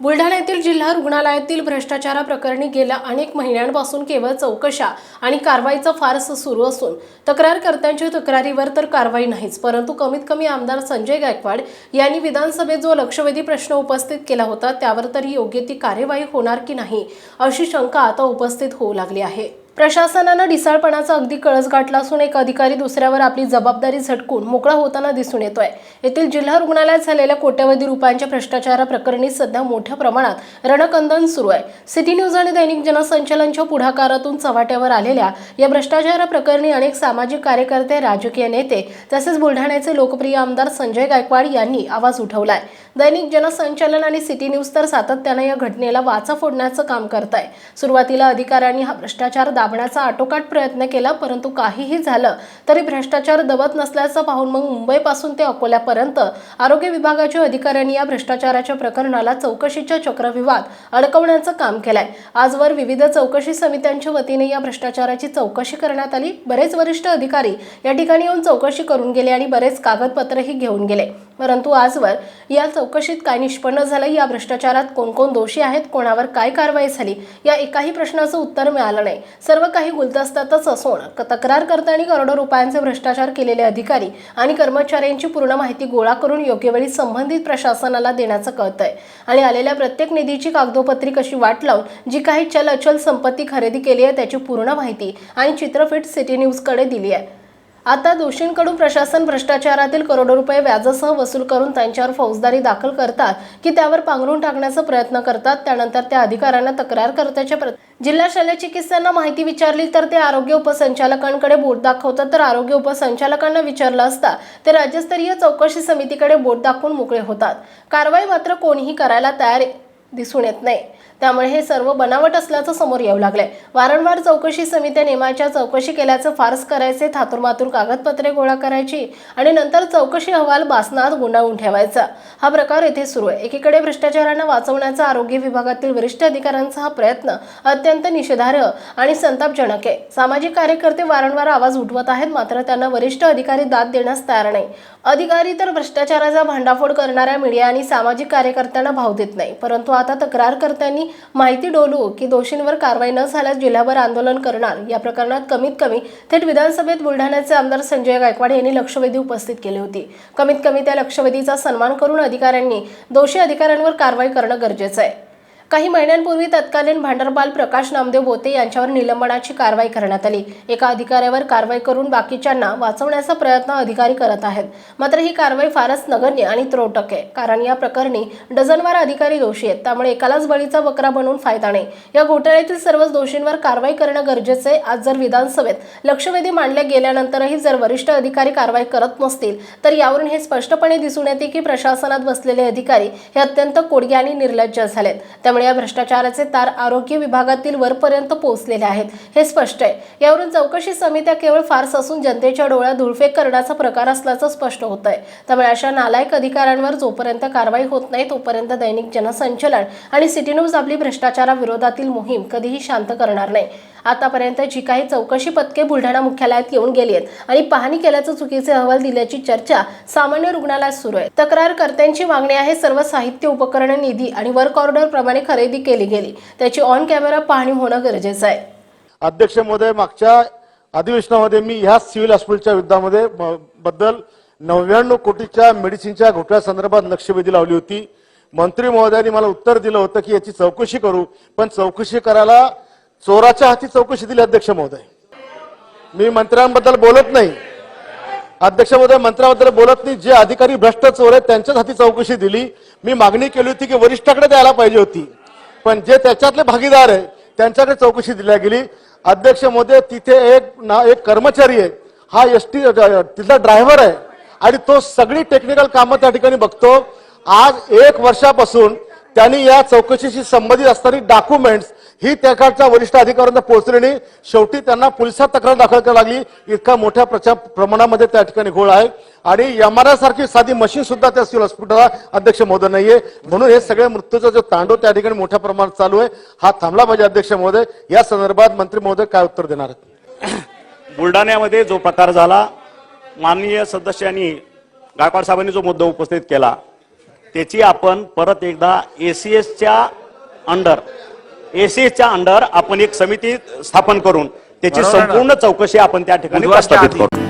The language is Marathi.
बुलढाणा येथील जिल्हा रुग्णालयातील भ्रष्टाचाराप्रकरणी गेल्या अनेक महिन्यांपासून केवळ चौकशा आणि कारवाईचा फारस सुरू असून तक्रारकर्त्यांच्या तक्रारीवर तर कारवाई नाहीच परंतु कमीत कमी आमदार संजय गायकवाड यांनी विधानसभेत जो लक्षवेधी प्रश्न उपस्थित केला होता त्यावर तरी योग्य ती कार्यवाही होणार की नाही अशी शंका आता उपस्थित होऊ लागली आहे. प्रशासनानं ढिसाळपणाचा अगदी कळस गाठला असून एक अधिकारी दुसऱ्यावर आपली जबाबदारी झटकून मोकळा होताना दिसून येतोय. येथील जिल्हा रुग्णालयात झालेल्या कोट्यवधी रुपयांच्या भ्रष्टाचाराप्रकरणी सध्या मोठ्या प्रमाणात रणकंदन सुरू आहे. सिटी न्यूज आणि दैनिक जनसंचलनच्या पुढाकारातून चव्हाट्यावर आलेल्या या भ्रष्टाचाराप्रकरणी अनेक सामाजिक कार्यकर्ते राजकीय नेते तसेच बुलढाण्याचे लोकप्रिय आमदार संजय गायकवाड यांनी आवाज उठवलाय. दैनिक जनसंचलन आणि सिटी न्यूज तर सातत्यानं या घटनेला वाचा फोडण्याचं काम करत आहे सुरुवातीला अधिकाऱ्यांनी हा भ्रष्टाचार दाबण्याचा आटोकाट प्रयत्न केला परंतु काहीही झालं तरी भ्रष्टाचार दबत नसल्याचं पाहून मग मुंबईपासून ते अकोल्यापर्यंत आरोग्य विभागाच्या अधिकाऱ्यांनी या भ्रष्टाचाराच्या प्रकरणाला चौकशीच्या चक्रविवाद अडकवण्याचं काम केलंय. आजवर विविध चौकशी समित्यांच्या वतीने या भ्रष्टाचाराची चौकशी करण्यात आली. बरेच वरिष्ठ अधिकारी या ठिकाणी येऊन चौकशी करून गेले आणि बरेच कागदपत्रही घेऊन गेले. परंतु आजवर या चौकशीत काय निष्पन्न झालं या भ्रष्टाचारात कोण कोण दोषी आहेत कोणावर काय कारवाई झाली या एकाही प्रश्नाचं उत्तर मिळालं नाही. सर्व काही गुलदस्त्यातच असून क- आणि करोडो रुपयांचे भ्रष्टाचार केलेले अधिकारी आणि कर्मचाऱ्यांची पूर्ण माहिती गोळा करून योग्य वेळी संबंधित प्रशासनाला देण्याचं कळतंय. आणि आलेल्या प्रत्येक निधीची कागदोपत्री कशी वाट लावून जी काही चल अचल संपत्ती खरेदी केली आहे त्याची पूर्ण माहिती आणि चित्रफिट सिटी न्यूजकडे दिली आहे. आता दोषींकडून प्रशासन भ्रष्टाचारातील करोडो रुपये व्याजासह वसूल करून त्यांच्यावर फौजदारी दाखल करतात की त्यावर पांघरून टाकण्याचा प्रयत्न करतात त्यानंतर त्या अधिकाऱ्यांना तक्रारकर्त्याच्या प्र जिल्हा शल्य चिकित्सांना माहिती विचारली तर ते आरोग्य उपसंचालकांकडे बोट दाखवतात. तर आरोग्य उपसंचालकांना विचारलं असता ते राज्यस्तरीय चौकशी समितीकडे बोट दाखवून मोकळे होतात. कारवाई मात्र कोणीही करायला तयार दिसून येत नाही. त्यामुळे हे सर्व बनावट असल्याचं समोर येऊ लागलंय. वारंवार चौकशी समित्या नेमाच्या चौकशी केल्याचं फारस करायचे थातुरमातूर कागदपत्रे गोळा करायची आणि नंतर चौकशी अहवाल बासनात गुंडाळून ठेवायचा. हा प्रकार येथे सुरू आहे. एकीकडे भ्रष्टाचारांना वाचवण्याचा आरोग्य विभागातील वरिष्ठ अधिकाऱ्यांचा हा प्रयत्न अत्यंत निषेधार्ह आणि संतापजनक आहे. सामाजिक कार्यकर्ते वारंवार आवाज उठवत आहेत मात्र त्यांना वरिष्ठ अधिकारी दाद देण्यास तयार नाही. अधिकारी तर भ्रष्टाचाराचा भांडाफोड करणाऱ्या मीडिया आणि सामाजिक कार्यकर्त्यांना भाव देत नाही परंतु आता तक्रारकर्त्यांनी माहिती डोलू की दोषींवर कारवाई न झाल्यास जिल्हाभर आंदोलन करणार. या प्रकरणात कमीत कमी थेट विधानसभेत बुलढाण्याचे आमदार संजय गायकवाड यांनी लक्षवेधी उपस्थित केली होती. कमीत कमी त्या लक्षवेधीचा सन्मान करून अधिकाऱ्यांनी दोषी अधिकाऱ्यांवर कारवाई करणं गरजेचं आहे. काही महिन्यांपूर्वी तत्कालीन भांडरपाल प्रकाश नामदेव बोते यांच्यावर निलंबनाची कारवाई करण्यात आली. एका अधिकाऱ्यावर कारवाई करून बाकीच्यांना वाचवण्याचा प्रयत्न अधिकारी करत आहेत. मात्र ही कारवाई फारच नगण्य आणि त्रोटक आहे. कारण या प्रकरणी डझनवार अधिकारी दोषी आहेत. त्यामुळे एकालाच बळीचा बकरा बनवून फायदा नाही. या घोटाळ्यातील सर्वच दोषींवर कारवाई करणं गरजेचं आहे. आज जर विधानसभेत लक्षवेधी मांडल्या गेल्यानंतरही जर वरिष्ठ अधिकारी कारवाई करत नसतील तर यावरून हे स्पष्टपणे दिसून येते की प्रशासनात बसलेले अधिकारी हे अत्यंत कोडगे आणि निर्लज्ज झालेत. त्यामुळे या भ्रष्टाचाराचे तार आरोग्य विभागातील वरपर्यंत पोहोचलेले आहेत. हे स्पष्ट आहे. यावरून चौकशी समित्या केवळ फार्स असून जनतेच्या डोळ्यात धुळफेक करण्याचा प्रकार असल्याचं स्पष्ट होत आहे त्यामुळे अशा नालायक अधिकाऱ्यांवर जोपर्यंत कारवाई होत नाही तोपर्यंत दैनिक जनसंचलन आणि सिटी न्यूज आपली भ्रष्टाचाराविरोधातील मोहीम कधीही शांत करणार नाही. आतापर्यंत जी काही चौकशी पथके बुलढाणा मुख्यालयात येऊन गेली आहेत आणि पाहणी केल्याचं चुकीचे अहवाल दिल्याची चर्चा सामान्य रुग्णालयात सुरू आहे. तक्रारकर्त्यांची मागणी आहे सर्व साहित्य उपकरण निधी आणि वर्क ऑर्डर प्रमाणे खरेदी केली गेली. त्याची ऑन कॅमेरा पाहणी होणं गरजेचं आहे. अध्यक्ष महोदय मागच्या अधिवेशनामध्ये मी ह्या सिव्हिल हॉस्पिटलच्या युद्धामध्ये बद्दल नव्याण्णव कोटीच्या मेडिसिनच्या घोटाळ्यासंदर्भात लक्षवेधी लावली होती. मंत्री महोदयांनी मला उत्तर दिलं होतं की याची चौकशी करू पण चौकशी करायला चोराच्या हाती चौकशी दिली अध्यक्ष महोदय. मी मंत्र्यांबद्दल बोलत नाही. अध्यक्ष महोदय मंत्र्याबद्दल बोलत नाही. जे अधिकारी भ्रष्ट चोर आहेत त्यांच्याच हाती चौकशी दिली. मी मागणी केली होती की वरिष्ठाकडे द्यायला पाहिजे होती. पण जे त्याच्यातले भागीदार आहे त्यांच्याकडे चौकशी दिल्या गेली. अध्यक्ष मोदी तिथे एक ना एक कर्मचारी आहे. हा एस टी तिथला ड्रायव्हर आहे. आणि तो सगळी टेक्निकल कामं त्या ठिकाणी बघतो. आज एक वर्षापासून त्यांनी या चौकशीशी संबंधित असणारी डॉक्युमेंट्स ही त्याकडच्या वरिष्ठ अधिकाऱ्यांना पोहोचली नाही. शेवटी त्यांना पोलिसात तक्रार दाखल करावी लागली. इतका मोठ्या प्रमाणामध्ये त्या ठिकाणी घोळ आहे. आणि एमआरआय सारखी साधी मशीन सुद्धा त्या सिव्हिल हॉस्पिटलला अध्यक्ष महोदय नाहीये म्हणून हे सगळे मृत्यूचा जो तांडव त्या ठिकाणी मोठ्या प्रमाणात चालू आहे हा थांबला पाहिजे अध्यक्ष महोदय या संदर्भात मंत्री महोदय काय उत्तर देणार आहेत बुलढाण्यामध्ये जो प्रकार झाला माननीय सदस्यांनी गायकवाड साहेबांनी जो मुद्दा उपस्थित केला त्याची आपण परत एकदा एसीएसच्या अंडर एसीएसच्या अंडर आपण एक समिती स्थापन करून त्याची? संपूर्ण चौकशी आपण त्या ठिकाणी प्रस्थापित. करू